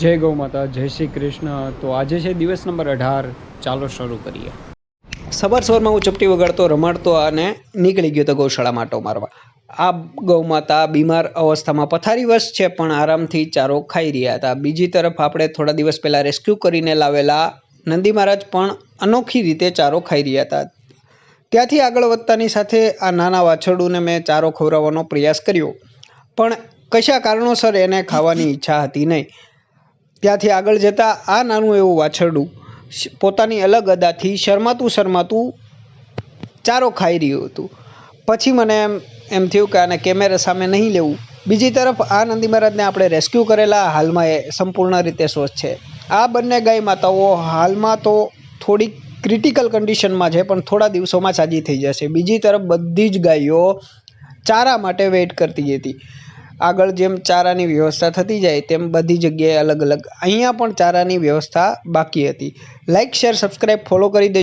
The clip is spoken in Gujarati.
જય ગૌ માતા, જય શ્રી કૃષ્ણ. તો આજે છે દિવસ નંબર અઢાર. ચાલો શરૂ કરીએ. સવાર સવારમાં હું ચપટી વગાડતો, રમાડતો અને નીકળી ગયો તો ગૌશાળા માટો મારવા. આ ગૌમાતા બીમાર અવસ્થામાં પથારીવશ છે, પણ આરામથી ચારો ખાઈ રહ્યા હતા. બીજી તરફ આપણે થોડા દિવસ પહેલાં રેસ્ક્યુ કરીને લાવેલા નંદી મહારાજ પણ અનોખી રીતે ચારો ખાઈ રહ્યા હતા. ત્યાંથી આગળ વધતાની સાથે આ નાના વાછરડુને મેં ચારો ખવડાવવાનો પ્રયાસ કર્યો. પણ કશા કારણોસર એને ખાવાની ઈચ્છા હતી નહીં. ત્યાંથી આગળ જતાં આ નાનું એવું વાછરડું પોતાની અલગ અદાથી શરમાતું શરમાતું ચારો ખાઈ રહ્યું હતું. પછી મને એમ એમ થયું કે આને કેમેરા સામે નહીં લેવું. બીજી તરફ આ નંદી મહારાજને આપણે રેસ્ક્યુ કરેલા હાલમાં એ સંપૂર્ણ રીતે સ્વસ્થ છે. આ બંને ગાય માતાઓ હાલમાં તો થોડીક ક્રિટિકલ કન્ડિશનમાં છે, પણ થોડા દિવસોમાં સાજી થઈ જશે. બીજી તરફ બધી જ ગાયો ચારા માટે વેઇટ કરતી હતી. આગળ જેમ ચારાની વ્યવસ્થા થતી જાય, તેમ બધી જગ્યાએ અલગ અલગ. અહીંયા પણ ચારાની વ્યવસ્થા બાકી હતી. લાઇક શેર સબસ્ક્રાઈબ ફોલો કરી દેજો.